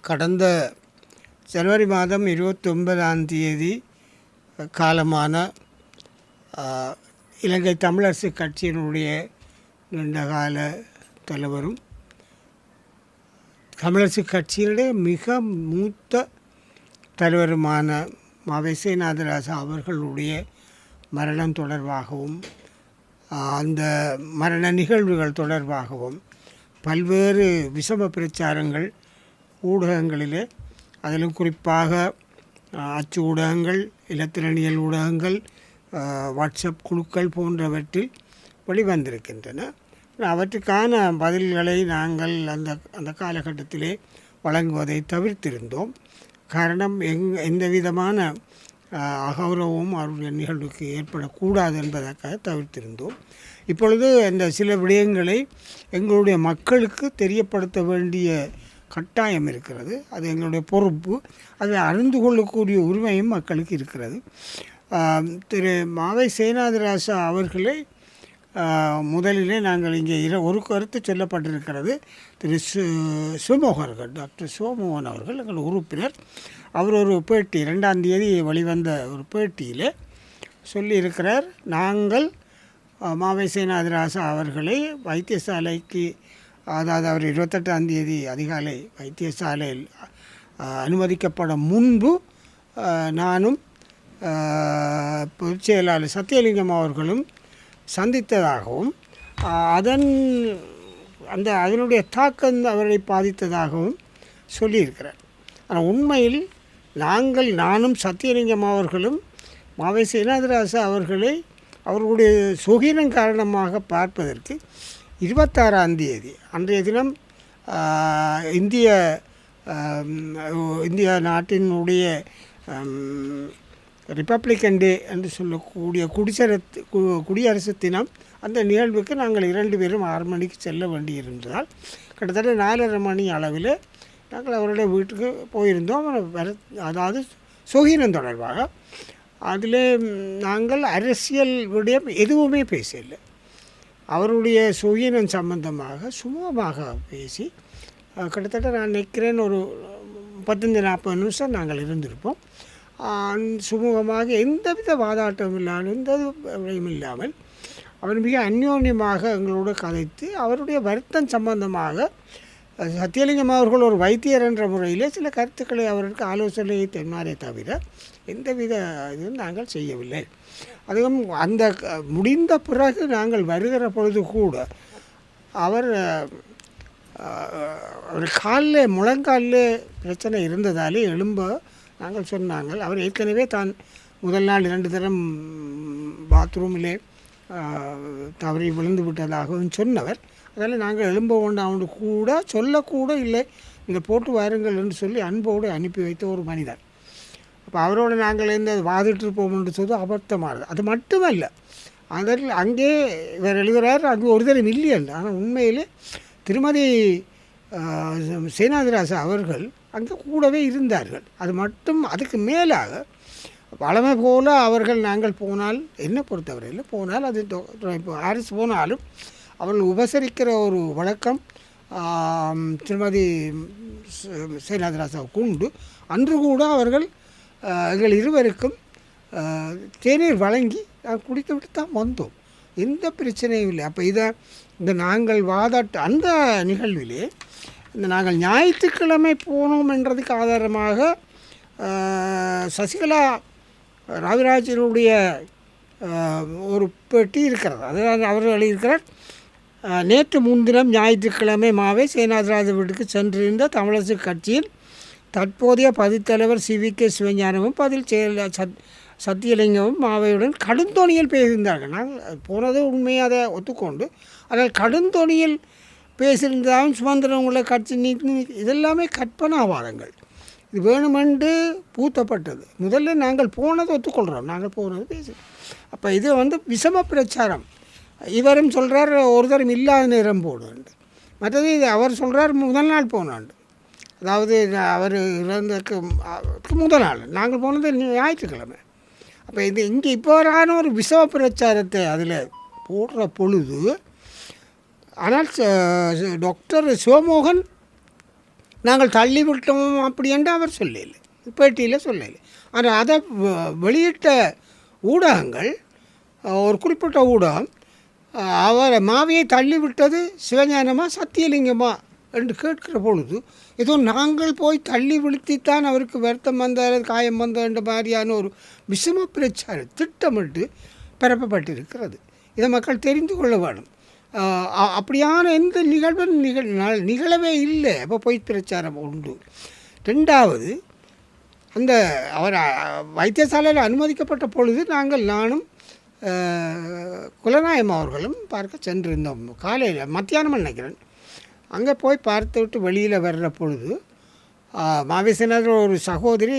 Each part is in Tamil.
கடந்த ஜனவரி மாதம் இருபத்தொன்பதாம் தேதி காலமான இலங்கை தமிழரசு கட்சியினுடைய நீண்டகால தலைவரும் தமிழரசு கட்சியினுடைய மிக மூத்த தலைவருமான மவேசேநாதராசா அவர்களுடைய மரணம் தொடர்பாகவும் அந்த மரண நிகழ்வுகள் தொடர்பாகவும் பல்வேறு விஷம பிரச்சாரங்கள் ஊடகங்களிலே அதிலும் குறிப்பாக அச்சு ஊடகங்கள் இலத்திரனியல் ஊடகங்கள் வாட்ஸ்அப் குழுக்கள் போன்றவற்றில் வெளிவந்திருக்கின்றன. அவற்றுக்கான பதில்களை நாங்கள் அந்த அந்த காலகட்டத்திலே வழங்குவதை தவிர்த்திருந்தோம். காரணம் எங் எந்த விதமான அகௌரவமும் அவருடைய நிகழ்வுக்கு ஏற்படக்கூடாது என்பதற்காக தவிர்த்திருந்தோம். இப்பொழுது இந்த சில விடயங்களை எங்களுடைய மக்களுக்கு தெரியப்படுத்த வேண்டிய கட்டாயம் இருக்கிறது. அது எங்களுடைய பொறுப்பு. அதை அறிந்து கொள்ளக்கூடிய உரிமையும் மக்களுக்கு இருக்கிறது. திரு மாவை சேனாதிராசா அவர்களை முதலிலே நாங்கள் இங்கே இர ஒரு கருத்து சொல்லப்பட்டிருக்கிறது. திரு சு சிவமோகன் டாக்டர் சிவமோகன் அவர்கள் எங்கள் உறுப்பினர். அவர் ஒரு பேட்டி ரெண்டாம் தேதி வெளிவந்த ஒரு பேட்டியில் சொல்லியிருக்கிறார். நாங்கள் மாவை சேனாதிராசா அவர்களை வைத்தியசாலைக்கு அதாவது அவர் இருபத்தெட்டாம் தேதி அதிகாலை வைத்தியசாலையில் அனுமதிக்கப்பட முன்பு நானும் ஆ, பொதுச் செயலாளர் சத்தியலிங்கம் அவர்களும் சந்தித்ததாகவும் அதன் அந்த அதனுடைய தாக்கம் அவரை பாதித்ததாகவும் சொல்லியிருக்கிறார். ஆனால் உண்மையில் நாங்கள் நானும் சத்தியலிங்கம் அவர்களும் மாவை சேனாதிராசா அவர்களை அவர்களுடைய சுகீனம் காரணமாக பார்ப்பதற்கு இருபத்தாறாம் தேதி அன்றைய தினம் இந்திய இந்திய நாட்டினுடைய ரிப்பப்ளிக்கன் டே என்று சொல்லக்கூடிய குடிசரத்து கு- குடியரசு தினம் அந்த நிகழ்வுக்கு நாங்கள் இரண்டு பேரும் ஆறு மணிக்கு செல்ல வேண்டியிருந்தால் கிட்டத்தட்ட நாலரை மணி அளவில் நாங்கள் அவருடைய வீட்டுக்கு போயிருந்தோம். வர அதாவது சுகீனம் தொடர்பாக. அதில் நாங்கள் அரசியல் விடயம் எதுவுமே பேசலை அவருடைய சுயினம் சம்பந்தமாக சுமூகமாக பேசி கிட்டத்தட்ட நான் நிற்கிறேன் ஒரு பத்தஞ்சு நாற்பது நிமிஷம் நாங்கள் இருந்திருப்போம். சுமூகமாக எந்தவித வாதாட்டமும் இல்லாமல் எந்த விடையும் இல்லாமல் அவர் மிக அந்யோன்யமாக எங்களோடு கதைத்து அவருடைய வருத்தம் சம்பந்தமாக சத்தியலிங்கம் அவர்கள் ஒரு வைத்தியர் என்ற முறையிலே சில கருத்துக்களை அவருக்கு ஆலோசனையை தென்னாரே தவிர எந்தவித இதுவும் நாங்கள் செய்யவில்லை. அதுவும் அந்த முடிந்த பிறகு நாங்கள் வருகிற பொழுது கூட அவர் ஒரு அவர் காலில் முழங்காலில் பிரச்சனை இருந்ததாலே எழும்ப நாங்கள் சொன்னாங்க. அவர் ஏற்கனவே தான் முதல் நாள் இரண்டு தரம் பாத்ரூமிலே தவறி விழுந்து விட்டதாகவும் சொன்னவர். அதனால் நாங்கள் எழும்ப வேண்டாம் கூட சொல்லக்கூட இல்லை. நீங்கள் போட்டு வாருங்கள் என்று சொல்லி அன்போடு அனுப்பி வைத்த ஒரு மனிதர். அப்போ அவரோட நாங்கள் இந்த வாதிட்டு இருப்போம்னு சொல்லி அபத்தமானது. அது மட்டுமல்ல. அதில் அங்கே இவர் எழுதுகிறார் அங்கே ஒரு தரம் இல்லையல்ல. ஆனால் உண்மையிலே திருமதி ஆஹ், சேனாதிராசா அவர்கள் அங்கே கூடவே இருந்தார்கள். அது மட்டும் அதுக்கு மேலாக வளமை போல அவர்கள் நாங்கள் போனால் என்னை பொறுத்தவரையில் போனால் அது இப்போ ஹாரிஸ் போனாலும் அவர்கள் உபசரிக்கிற ஒரு வழக்கம் திருமதி சே- சேனாதிராசாவுக்கு உண்டு. அன்று கூட அவர்கள் எங்கள் இருவருக்கும் தேநீர் வழங்கி நாங்கள் குடித்து விட்டு தான் வந்தோம். எந்த பிரச்சனையும் இல்லை. அப்போ இதை இந்த நாங்கள் வாதாட்டு அந்த நிகழ்விலே இந்த நாங்கள் ஞாயிற்றுக்கிழமை போனோம் என்றதுக்கு ஆதாரமாக சசிகலா ரவிராஜனுடைய ஒரு பெட்டி இருக்கிறது. அதாவது அவர் எழுதியிருக்கிறார். நேற்று முன்தினம் ஞாயிற்றுக்கிழமை மாவே சேனாதிராஜ வீட்டுக்கு சென்றிருந்த தமிழரசு கட்சியின் தற்போதைய பதித்தலைவர் சி வி கே சிவஞானமும் பதில் செயல் சத் சத்தியலிங்கமும் மாவையுடன் கடுந்தொனியில் பேசியிருந்தார்கள். நாங்கள் போனது உண்மையை அதை ஒத்துக்கொண்டு ஆனால் கடுந்தொனியில் பேசியிருந்தாலும் சுதந்திரம் உள்ள கட்சி நீக்கி இதெல்லாமே கற்பனாவாதங்கள் இது வேணுமென்று பூத்தப்பட்டது. முதல்ல நாங்கள் போனதை ஒத்துக்கொள்கிறோம். நாங்கள் போனது பேசி அப்போ இது வந்து விஷம பிரச்சாரம். இவரும் சொல்கிறார் ஒருத்தரும் இல்லாத நேரம் போடுண்டு மற்றது இது அவர் சொல்கிறார் முதல் நாள் போனாண்டு. அதாவது அவர் இறந்ததுக்கு முதல் நாள். நாங்கள் போனது ஞாயிற்றுக்கிழமை. அப்போ இது இங்கே இப்போ வரான ஒரு விசவ பிரச்சாரத்தை அதில் போடுற பொழுது ஆனால் டாக்டர் சிவமோகன் நாங்கள் தள்ளி விட்டோம் அப்படி என்று அவர் சொல்லலை. பேட்டியில் சொல்லலை. ஆனால் அதை வெளியிட்ட ஊடகங்கள் ஒரு குறிப்பிட்ட ஊடகம் அவரை அவர் மாவியை தள்ளி விட்டது சிவஞானமா சத்தியலிங்கமா என்று கேட்கிற பொழுது ஏதோ நாங்கள் போய் தள்ளி விழுத்தித்தான் அவருக்கு வருத்தம் வந்த அல்லது காயம் வந்த என்ற மாதிரியான ஒரு விஷம பிரச்சாரம் திட்டமிட்டு பரப்பப்பட்டிருக்கிறது. இதை மக்கள் தெரிந்து கொள்ள வேணும் அ- அப்படியான எந்த நிகழ்வும் நிகழ் நிகழவே இல்லை. அப்போ பொய் பிரச்சாரம் உண்டு. ரெண்டாவது அந்த அவர் வைத்தியசாலையில் அனுமதிக்கப்பட்ட பொழுது நாங்கள் நானும் குலநாயம் அவர்களும் பார்க்க சென்றிருந்தோம். காலையில் மத்தியானம் நினைக்கிறேன். அங்கே போய் பார்த்து விட்டு வெளியில் வர்ற பொழுது ஆஹ், ஒரு சகோதரி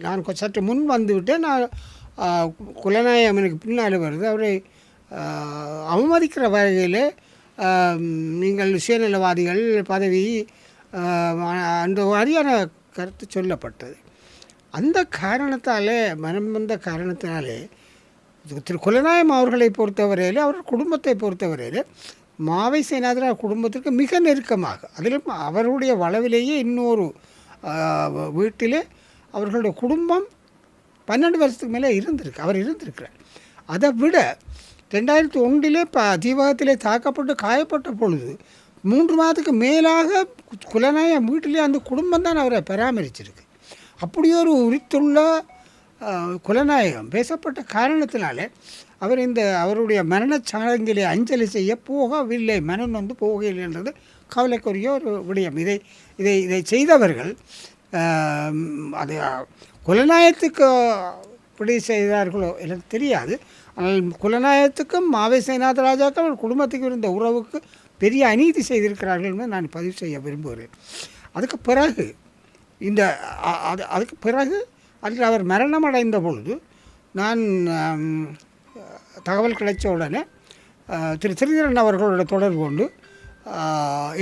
நான் சற்று முன் வந்துவிட்டேன் நான் ஆஹ், பின்னால் வருது. அவரை அவமதிக்கிற வகையில் நீங்கள் சுயநலவாதிகள் பதவி அந்த மாதிரியான கருத்து சொல்லப்பட்டது. அந்த காரணத்தாலே மனம் வந்த காரணத்தினாலே திரு குலநாயம் அவர்களை பொறுத்தவரையில் அவர் குடும்பத்தை பொறுத்தவரையில் மாவை சேனாதிரா குடும்பத்திற்கு மிக நெருக்கமாக. அதிலும் அவருடைய வளவிலேயே இன்னொரு வீட்டில் வீட்டிலே அவர்களுடைய குடும்பம் பன்னெண்டு வருஷத்துக்கு மேலே இருந்திருக்கு அவர் இருந்திருக்கிறார். அதை விட ரெண்டாயிரத்தி ஒன்றிலே இப்போ தீபகத்திலே தாக்கப்பட்டு காயப்பட்ட பொழுது மூன்று மாதத்துக்கு மேலாக குலநாய வீட்டிலே அந்த குடும்பம் தான் அவரை பராமரிச்சிருக்கு. அப்படி ஒரு உரித்துள்ள குலநாயகம் பேசப்பட்ட காரணத்தினாலே அவர் இந்த அவருடைய மரண சடங்கிலே அஞ்சலி செய்ய போகவில்லை. மனம் வந்து போகவில்லை என்றது கவலைக்குரிய ஒரு விடயம். இதை இதை இதை செய்தவர்கள் அது குலநாயகத்துக்கு இப்படி செய்தார்களோ எனக்கு தெரியாது. ஆனால் குலநாயகத்துக்கும் மாவை சேனாத ராஜாக்கும் அவர் குடும்பத்துக்கு இருந்த உறவுக்கு பெரிய அநீதி செய்திருக்கிறார்கள் என்று நான் பதிவு செய்ய விரும்புகிறேன். அதுக்கு பிறகு இந்த அது அதுக்கு பிறகு அதில் அவர் மரணம் அடைந்த பொழுது நான் தகவல் கிடைச்ச உடனே திரு சிறிதரன் அவர்களோட தொடர்பு கொண்டு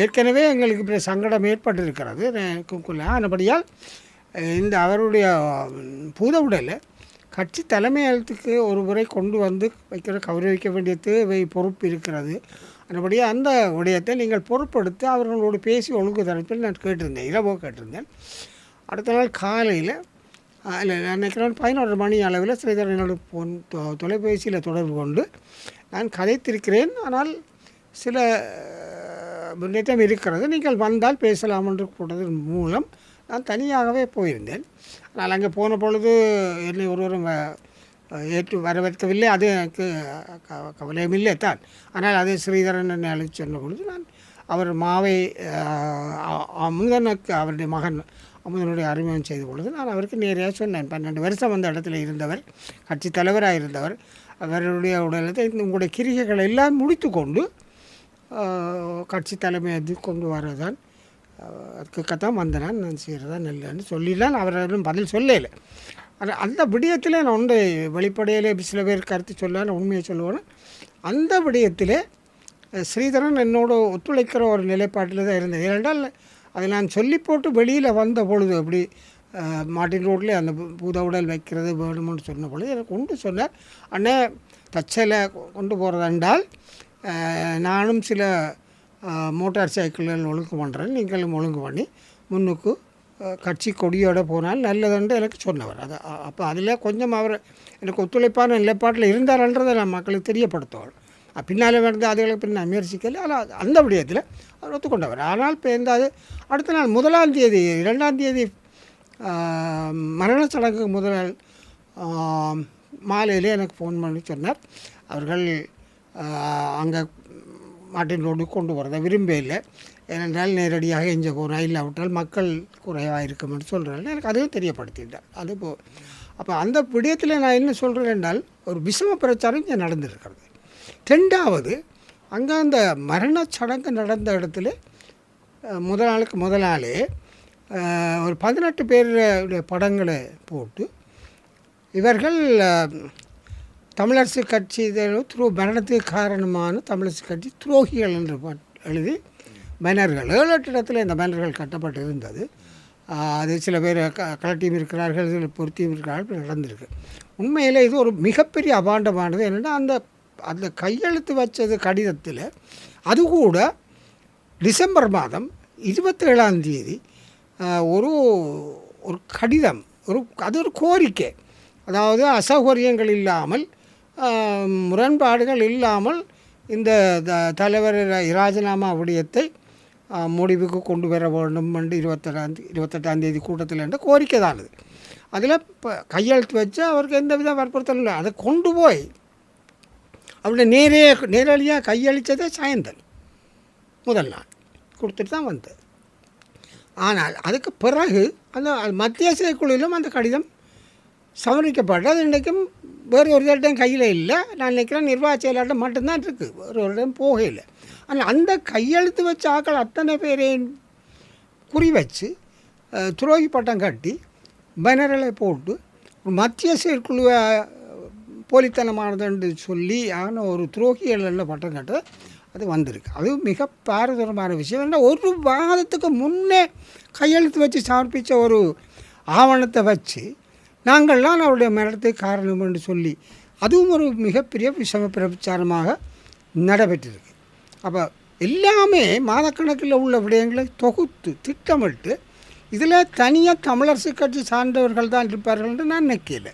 ஏற்கனவே எங்களுக்கு இப்படி சங்கடம் ஏற்பட்டிருக்கிறது. எனக்கு ஆனபடியால் இந்த அவருடைய பூத உடலை கட்சி தலைமையகத்துக்கு ஒரு முறை கொண்டு வந்து வைக்கிற கௌரவிக்க வேண்டிய தேவை பொறுப்பு இருக்கிறது. அதுபடியே அந்த விடயத்தை நீங்கள் பொறுப்படுத்தி அவர்களோடு பேசி ஒழுங்கு தரப்பில் நான் கேட்டிருந்தேன் இரவோ கேட்டிருந்தேன். அடுத்த நாள் காலையில் இல்லை நான் நினைக்கிறேன் பதினொரு மணி அளவில் ஸ்ரீதரன் என்னோட தொ- தொலைபேசியில் தொடர்பு கொண்டு நான் கதைத்திருக்கிறேன். ஆனால் சில முன்னேற்றம் இருக்கிறது. நீங்கள் வந்தால் பேசலாம் என்று கூட்டதன் மூலம் நான் தனியாகவே போயிருந்தேன். ஆனால் அங்கே போன பொழுது என்னை ஒருவரும் வ- ஏற்று வரவேற்கவில்லை. அது எனக்கு க- கவலையும் இல்லை தான். ஆனால் அதே ஸ்ரீதரன் என்னை அழைத்து சொன்ன பொழுது நான் அவர் மாவை அமுதனுக்கு அவருடைய மகன் அமுதனுடைய அறிமுகம் செய்த பொழுது நான் அவருக்கு நேரடியாக சொன்னேன். பன்னெண்டு வருஷம் அந்த இடத்துல இருந்தவர் கட்சி தலைவராக இருந்தவர். அவருடைய உடலத்தை உங்களுடைய கிரிகைகளை எல்லாம் முடித்து கொண்டு கட்சி தலைமையை கொண்டு வரதான் ஆஹ், வந்தேன். நான் செய்கிறதா நல்லன்னு சொல்லிடலாம். அவர்களும் பதில் சொல்லலை. அது அந்த விடயத்தில் நான் ஒன்று வெளிப்படையிலே சில பேர் கருத்து சொல்லான்னு உண்மையை சொல்லுவேன் அந்த விடயத்திலே ஸ்ரீதரன் என்னோட ஒத்துழைக்கிற ஒரு நிலைப்பாட்டில் தான் இருந்தது ஏனென்றால் அதை நான் சொல்லி போட்டு வெளியில் வந்த பொழுது அப்படி மாட்டின் ரோட்லேயே அந்த பூத உடல் வைக்கிறது வேணும்னு சொன்ன பொழுது எனக்கு கொண்டு சொன்னார் அண்ணே தச்சலை கொண்டு போகிறதென்றால் நானும் சில மோட்டார் சைக்கிள்கள் ஒழுங்கு பண்ணுறேன் நீங்களும் ஒழுங்கு பண்ணி முன்னுக்கு கட்சி கொடியோடு போனால் நல்லதுன்னு எனக்கு சொன்னவர். அது அப்போ அதில் கொஞ்சம் அவர் எனக்கு ஒத்துழைப்பான நிலைப்பாட்டில் இருந்தார்ன்றதை நான் மக்களுக்கு தெரியப்படுத்துவாள் பின்னால் வந்து அதுகளை பின்ன முயற்சிக்கல. ஆனால் அந்த விடயத்தில் அவர் ஒத்துக்கொண்டவர். ஆனால் இப்போ எந்த அது அடுத்த நாள் முதலாம் தேதி இரண்டாம் தேதி ஆஹ், சடங்கு முதல் மாலையிலே எனக்கு ஃபோன் பண்ணி சொன்னார். அவர்கள் அங்கே மாட்டின் ரோடு கொண்டு வரதை விரும்ப இல்லை. ஏனென்றால் நேரடியாக இங்கே போனால் இல்லாவிட்டால் மக்கள் குறைவாக இருக்கும்னு சொல்கிறாங்க எனக்கு அதுவும் தெரியப்படுத்திட்டார். அது போ அப்போ அந்த விடயத்தில் நான் என்ன சொல்கிறேன் என்றால் ஒரு விஷம பிரச்சாரம் இங்கே நடந்திருக்கிறது. ரெண்டாவது அங்கே அந்த மரணச் சடங்கு நடந்த இடத்துல முதல் நாளுக்கு முதல் நாளே ஒரு பதினெட்டு பேருடைய படங்களை போட்டு இவர்கள் தமிழரசு கட்சி துரோ மரணத்துக்கு காரணமான தமிழரசு கட்சி துரோகிகள் என்று பட்- எழுதி பேனர்கள் ஏழு எட்டு இடத்துல இந்த பேனர்கள் கட்டப்பட்டு இருந்தது அது சில பேர் க கலட்டியும் இருக்கிறார்கள் சில பொருத்தியும் இருக்கிறார்கள் நடந்திருக்கு. உண்மையில் இது ஒரு மிகப்பெரிய அபாண்டமானது. என்னென்னா அந்த அந்த கையெழுத்து வச்சது கடிதத்தில் அது கூட டிசம்பர் மாதம் இருபத்தேழாம் தேதி ஒரு ஒரு கடிதம் ஒரு அது ஒரு கோரிக்கை. அதாவது அசௌகரியங்கள் இல்லாமல் முரண்பாடுகள் இல்லாமல் இந்த தலைவர் ராஜினாமா விடயத்தை முடிவுக்கு கொண்டு வர வேண்டும் என்று இருபத்தெட்டாம் இருபத்தெட்டாம் தேதி கூட்டத்தில் என்ற கோரிக்கை தான் அது அதில் இப்போ கையெழுத்து வச்சு அவருக்கு எந்த வித வற்புறுத்தலும் இல்லை. அதை கொண்டு போய் அவருடைய நேரே நேரடியாக கையளித்ததே சாயந்தன் முதல் நாள். கொடுத்துட்டு தான் வந்தது ஆனால் அதுக்கு பிறகு அந்த மத்திய குழுவிலும் அந்த கடிதம் சமர்ப்பிக்கப்பட்டது இன்றைக்கும் வேறு ஒரு இடம் கையில் இல்லை. நான் நினைக்கிறேன் நிர்வாக செயலாளர் மட்டும்தான் இருக்குது வேறு ஒரு இடம் போகையில் ஆனால் அந்த கையெழுத்து வச்ச ஆக்கள் அத்தனை பேரையும் குறி வச்சு துரோகி பட்டம் கட்டி பேனர்களை போட்டு மத்திய செயற்குழுவை போலித்தனமானது என்று சொல்லி ஆன ஒரு துரோகிகள் பட்டம் கட்ட அது வந்திருக்கு. அது மிக பாரதூரமான விஷயம். ஏன்னா ஒரு வாதத்துக்கு முன்னே கையெழுத்து வச்சு சமர்ப்பித்த ஒரு ஆவணத்தை வச்சு நாங்கள்லாம் அவருடைய மரணத்துக்கு காரணம் என்று சொல்லி அதுவும் ஒரு மிகப்பெரிய விஷம பிரச்சாரமாக நடைபெற்றிருக்கு. அப்போ எல்லாமே மாதக்கணக்கில் உள்ள விடயங்களை தொகுத்து திட்டமிட்டு இதில் தனியாக தமிழரசு கட்சி சார்ந்தவர்கள் தான் இருப்பார்கள் என்று நான் நினைக்கல.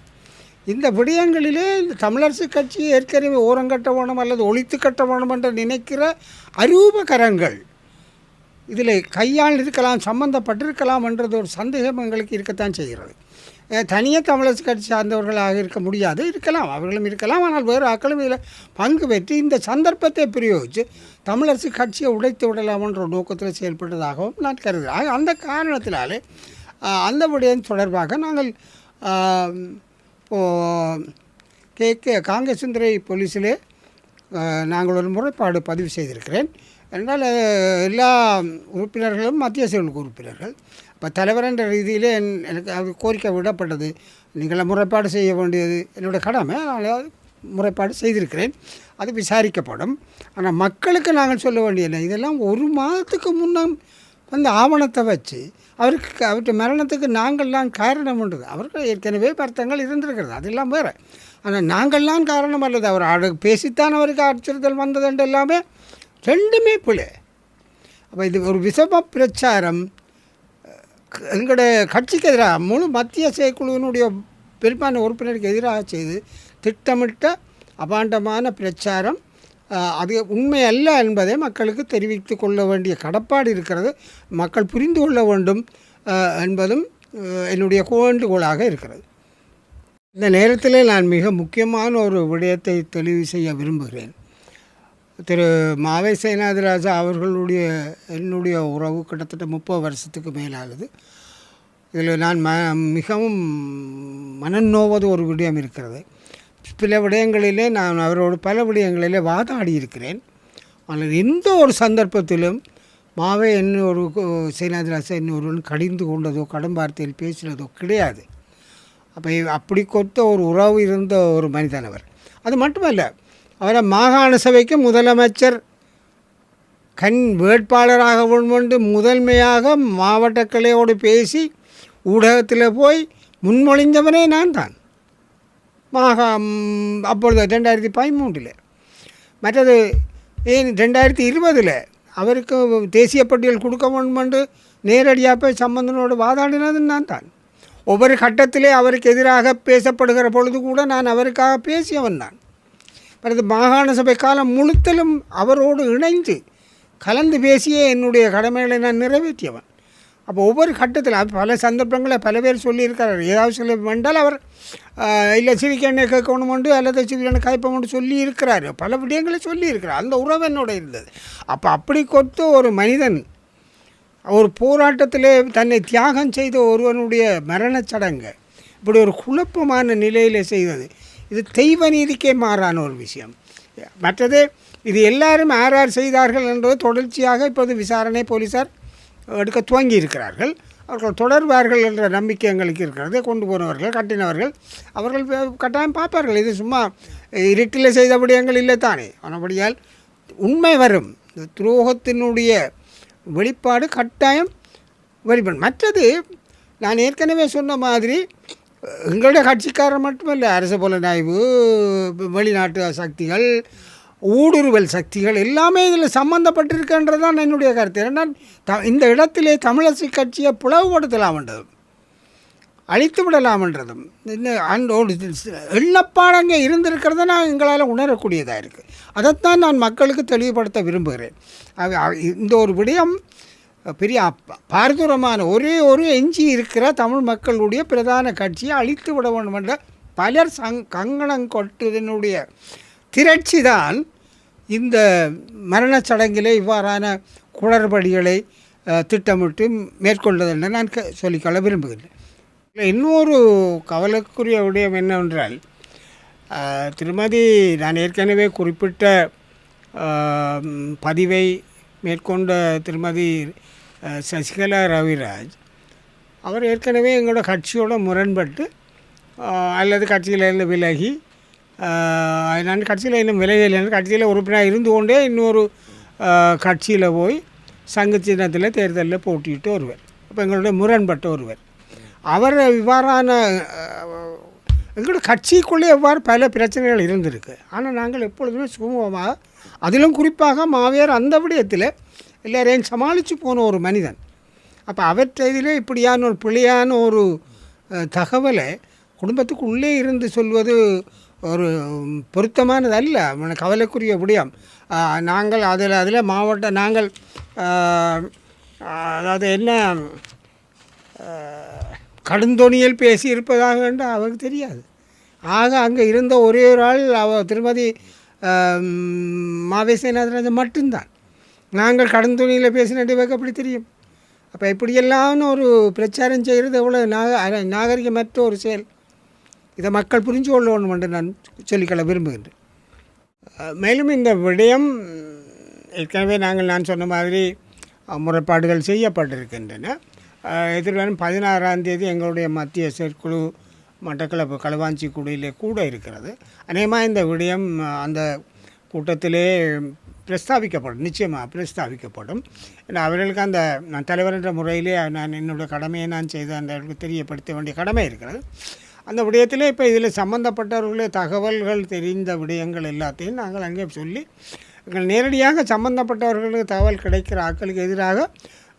இந்த விடயங்களிலே இந்த தமிழரசு கட்சி ஏற்கனவே ஓரங்கட்ட வேணும் அல்லது ஒழித்து கட்ட வேணும் என்று நினைக்கிற அரூபகரங்கள் இதில் கையால் இருக்கலாம் சம்பந்தப்பட்டிருக்கலாம் என்றது ஒரு சந்தேகம் எங்களுக்கு இருக்கத்தான் செய்கிறது. தனியாக தமிழரசு கட்சி சார்ந்தவர்களாக இருக்க முடியாது இருக்கலாம் அவர்களும் இருக்கலாம் ஆனால் வேறு ஆக்களும் இதில் பங்கு பெற்று இந்த சந்தர்ப்பத்தை பிரயோகித்து தமிழரசு கட்சியை உடைத்து விடலாம் என்ற நோக்கத்தில் செயல்பட்டதாகவும் நான் கருதுகிறேன். அந்த காரணத்தினாலே அந்த விடயம் தொடர்பாக நாங்கள் இப்போது கே கே காங்கேசுந்தரை போலீஸிலே நாங்கள் ஒரு முறைப்பாடு பதிவு செய்திருக்கிறேன். என்றால் எல்லா உறுப்பினர்களும் மத்திய செயலுக்கு உறுப்பினர்கள். இப்போ தலைவர் என்ற ரீதியிலே எனக்கு அது கோரிக்கை விடப்பட்டது. நீங்கள் முறைப்பாடு செய்ய வேண்டியது என்னோட கடமை. நான் முறைப்பாடு செய்திருக்கிறேன். அது விசாரிக்கப்படும். ஆனால் மக்களுக்கு நாங்கள் சொல்ல வேண்டியதில்லை. இதெல்லாம் ஒரு மாதத்துக்கு முன்னால் அந்த ஆவணத்தை வச்சு அவருக்கு அவருடைய மரணத்துக்கு நாங்கள்லாம் காரணம் உண்டு. அவருக்கு ஏற்கனவே வருத்தங்கள் இருந்திருக்கிறது. அதெல்லாம் வேறு. ஆனால் நாங்கள்லாம் காரணம் அல்லது அவர் ஆடு பேசித்தான் அவருக்கு அச்சுறுத்தல் வந்ததுண்டு எல்லாமே ரெண்டுமே பிள்ளை அப்போ இது ஒரு விஷம பிரச்சாரம். எங்களுடைய கட்சிக்கு எதிராக முழு மத்திய செயற்குழுவினுடைய பெரும்பான்மை உறுப்பினருக்கு எதிராக செய்து திட்டமிட்ட அபாண்டமான பிரச்சாரம். அது உண்மை அல்ல என்பதை மக்களுக்கு தெரிவித்து கொள்ள வேண்டிய கடப்பாடு இருக்கிறது. மக்கள் புரிந்து கொள்ள வேண்டும் என்பதும் என்னுடைய வேண்டுகோளாக இருக்கிறது. இந்த நேரத்தில் நான் மிக முக்கியமான ஒரு விடயத்தை தெளிவு செய்ய விரும்புகிறேன். திரு மாவை சேனாதிராஜா அவர்களுடைய என்னுடைய உறவு கிட்டத்தட்ட முப்பது வருஷத்துக்கு மேலாகுது இதில் நான் ம மிகவும் மனநோவது ஒரு விடயம் இருக்கிறது. சில விடயங்களிலே நான் அவரோடு பல விடயங்களிலே வாதாடி இருக்கிறேன் ஆனால் எந்த ஒரு சந்தர்ப்பத்திலும் மாவே என்ன ஒரு சேனாதிராஜா இன்னொருவன் கடிந்து கொண்டதோ கடன் வார்த்தையில் பேசினதோ கிடையாது. அப்போ அப்படி கொத்த ஒரு உறவு இருந்த ஒரு மனிதன் அவர். அது மட்டுமல்ல அவரை மாகாண சபைக்கு முதலமைச்சர் கண் வேட்பாளராக முன்வந்து முதன்மையாக மாவட்ட கிளையோடு பேசி ஊடகத்தில் போய் முன்மொழிந்தவனே நான் தான். மாகா ம், அப்பொழுது ரெண்டாயிரத்தி பதிமூன்றில். மற்றது ஏன் ரெண்டாயிரத்தி இருபதில் அவருக்கு தேசிய பட்டியல் கொடுக்க வேண்டுமென்று நேரடியாக போய் சம்பந்தனோடு வாதாடினது நான் தான். ஒவ்வொரு கட்டத்திலே அவருக்கு எதிராக பேசப்படுகிற பொழுது கூட நான் அவருக்காக பேசியவன் தான் பிறகு மாகாண சபை காலம் முழுத்தலும் அவரோடு இணைந்து கலந்து பேசியே என்னுடைய கடமைகளை நான் நிறைவேற்றியவன். அப்போ ஒவ்வொரு கட்டத்தில் பல சந்தர்ப்பங்களில் பல பேர் சொல்லியிருக்கிறார். ஏதாவது சொல்ல வேண்டால் அவர் இல்லை சிவிக்கண்ணை கேட்கணும் உண்டு அல்லது சிவிக்கண்ணை காய்ப்பம் உண்டு சொல்லி இருக்கிறார் பல விடயங்களை சொல்லியிருக்கிறார். அந்த உறவு என்னோட இருந்தது. அப்போ அப்படி கொத்த ஒரு மனிதன் ஒரு போராட்டத்திலே தன்னை தியாகம் செய்த ஒருவனுடைய மரணச் சடங்கு இப்படி ஒரு குழப்பமான நிலையில் செய்தது. இது தெய்வ நீதிக்கே மாறான ஒரு விஷயம். மற்றது இது எல்லாரும் யார் யார் செய்தார்கள் என்பது தொடர்ச்சியாக இப்போது விசாரணை போலீஸார் எடுக்க துவங்கி இருக்கிறார்கள் அவர்கள் தொடர்வார்கள் என்ற நம்பிக்கை எங்களுக்கு இருக்கிறது. கொண்டு போனவர்கள் கட்டினவர்கள் அவர்கள் கட்டாயம் பார்ப்பார்கள். இது சும்மா இருட்டில் செய்த விடயங்கள் இல்லை தானே. ஆனபடியால் உண்மை வரும். இந்த துரோகத்தினுடைய வெளிப்பாடு கட்டாயம் வெளிப்படும். மற்றது நான் ஏற்கனவே சொன்ன மாதிரி எங்களுடைய கட்சிக்காரர் மட்டுமல்ல அரசு புலனாய்வு வெளிநாட்டு சக்திகள் ஊடுருவல் சக்திகள் எல்லாமே இதில் சம்மந்தப்பட்டிருக்கின்றது தான் என்னுடைய கருத்து. ஏன்னா த இந்த இடத்திலே தமிழரசு கட்சியை பிளவுபடுத்தலாம்ன்றது அழித்து விடலாம்ன்றதும் என்றதும் அந்த எண்ணப்பாடங்க இருந்திருக்கிறத நான் எங்களால் உணரக்கூடியதாக இருக்குது அதைத்தான் நான் மக்களுக்கு தெளிவுபடுத்த விரும்புகிறேன். இந்த ஒரு விடயம் பெரிய பாரதூரமான ஒரே ஒரு எஞ்சி இருக்கிற தமிழ் மக்களுடைய பிரதான கட்சியை அழித்து விட வேண்டும் என்ற பலர் சங் கங்கணம் கொட்டதனுடைய திரட்சி தான் இந்த மரணச் சடங்கிலே இவ்வாறான குளறுபடிகளை திட்டமிட்டு மேற்கொண்டது என்று நான் க- சொல்லிக்கொள்ள விரும்புகிறேன் இன்னொரு கவலைக்குரிய விடயம் என்னவென்றால் திருமதி நான் ஏற்கனவே குறிப்பிட்ட பதிவை மேற்கொண்ட திருமதி சசிகலா ரவிராஜ் அவர் ஏற்கனவே எங்களோட கட்சியோட முரண்பட்டு அல்லது கட்சியிலிருந்து விலகி நான் கட்சியில் இன்னும் விலகலைன்னு கட்சியில் உறுப்பினராக இருந்து கொண்டே இன்னொரு கட்சியில் போய் சங்க சின்னத்தில் தேர்தலில் போட்டிட்டு வருவார் அப்போ எங்களுடைய முரண்பட்ட ஒருவர். அவர் இவ்வாறான எங்களோட கட்சிக்குள்ளே எவ்வாறு பல பிரச்சனைகள் இருந்திருக்கு. ஆனால் நாங்கள் எப்பொழுதுமே சுமூகமாக அதிலும் குறிப்பாக மாவியார் அந்த விடயத்தில் எல்லாரையும் சமாளித்து போன ஒரு மனிதன். அப்போ அவற்றை இதில் இப்படியான ஒரு பிழையான ஒரு தகவலை குடும்பத்துக்கு உள்ளே இருந்து சொல்வது ஒரு பொருத்தமானது அல்ல கவலைக்குரிய விடயம். நாங்கள் அதில் அதில் மாவட்ட நாங்கள் அதாவது என்ன அஹ், கடுந்தொனியில் பேசி இருப்பதாக என்று அவருக்கு தெரியாது. ஆக அங்கே இருந்த ஒரே ஒரு ஆள் அவ திருமதி மாவேசேநாதராஜன் மாவேசநாதராஜன் மட்டும்தான். நாங்கள் கடுந்தொனியில் பேசினது இவருக்கு அப்படி தெரியும்? அப்போ இப்படியெல்லாம் ஒரு பிரச்சாரம் செய்கிறது எவ்வளோ நாக நாகரிகமற்ற ஒரு செயல். இதை மக்கள் புரிஞ்சு கொள்ளணும் என்று நான் சொல்லிக்கொள்ள விரும்புகின்றேன். மேலும் இந்த விடயம் ஏற்கனவே நாங்கள் நான் சொன்ன மாதிரி முறைப்பாடுகள் செய்யப்பட்டிருக்கின்றன. எதிர்வரும் பதினாறாம் தேதி எங்களுடைய மத்திய செயற்குழு மட்டக்களப்பு களவாஞ்சி குடியிலே கூட இருக்கிறது. அநேகமாக இந்த விடயம் அந்த கூட்டத்திலே பிரஸ்தாபிக்கப்படும் நிச்சயமாக பிரஸ்தாபிக்கப்படும் ஏன்னா அவர்களுக்கு அந்த நான் தலைவர் என்ற முறையிலே நான் என்னுடைய கடமையை நான் செய்து அந்த அவர்களுக்கு தெரியப்படுத்த வேண்டிய கடமை இருக்கிறது. அந்த விடயத்தில் இப்போ இதில் சம்மந்தப்பட்டவர்களே தகவல்கள் தெரிந்த விடயங்கள் எல்லாத்தையும் நாங்கள் அங்கே சொல்லி எங்கள் நேரடியாக சம்பந்தப்பட்டவர்களுக்கு தகவல் கிடைக்கிற ஆட்களுக்கு எதிராக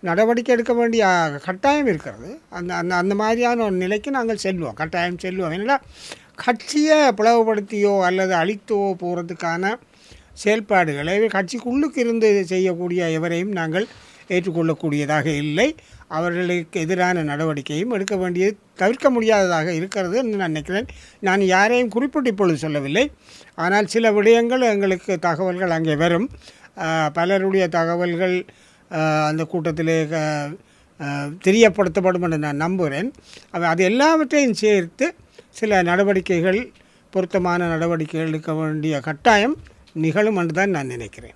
நடவடிக்கை எடுக்க வேண்டிய கட்டாயம் இருக்கிறது. அந்த அந்த அந்த மாதிரியான ஒரு நிலைக்கு நாங்கள் செல்வோம். கட்டாயம் செல்வோம். ஏன்னா கட்சியை பிளவுபடுத்தியோ அல்லது அழித்தோ போகிறதுக்கான செயல்பாடுகளை கட்சிக்குள்ளுக்கு இருந்து செய்யக்கூடிய எவரையும் நாங்கள் ஏற்றுக்கொள்ளக்கூடியதாக இல்லை. அவர்களுக்கு எதிரான நடவடிக்கையும் எடுக்க வேண்டியது தவிர்க்க முடியாததாக இருக்கிறது என்று நான் நினைக்கிறேன். நான் யாரையும் குறிப்பிட்டு இப்பொழுது சொல்லவில்லை. ஆனால் சில விடயங்கள் எங்களுக்கு தகவல்கள் அங்கே வரும். பலருடைய தகவல்கள் அந்த கூட்டத்திலே க- தெரியப்படுத்தப்படும் என்று நான் நம்புகிறேன். அது எல்லாவற்றையும் சேர்த்து சில நடவடிக்கைகள் பொருத்தமான நடவடிக்கைகள் எடுக்க வேண்டிய கட்டாயம் நிகழும் என்று தான் நான் நினைக்கிறேன்.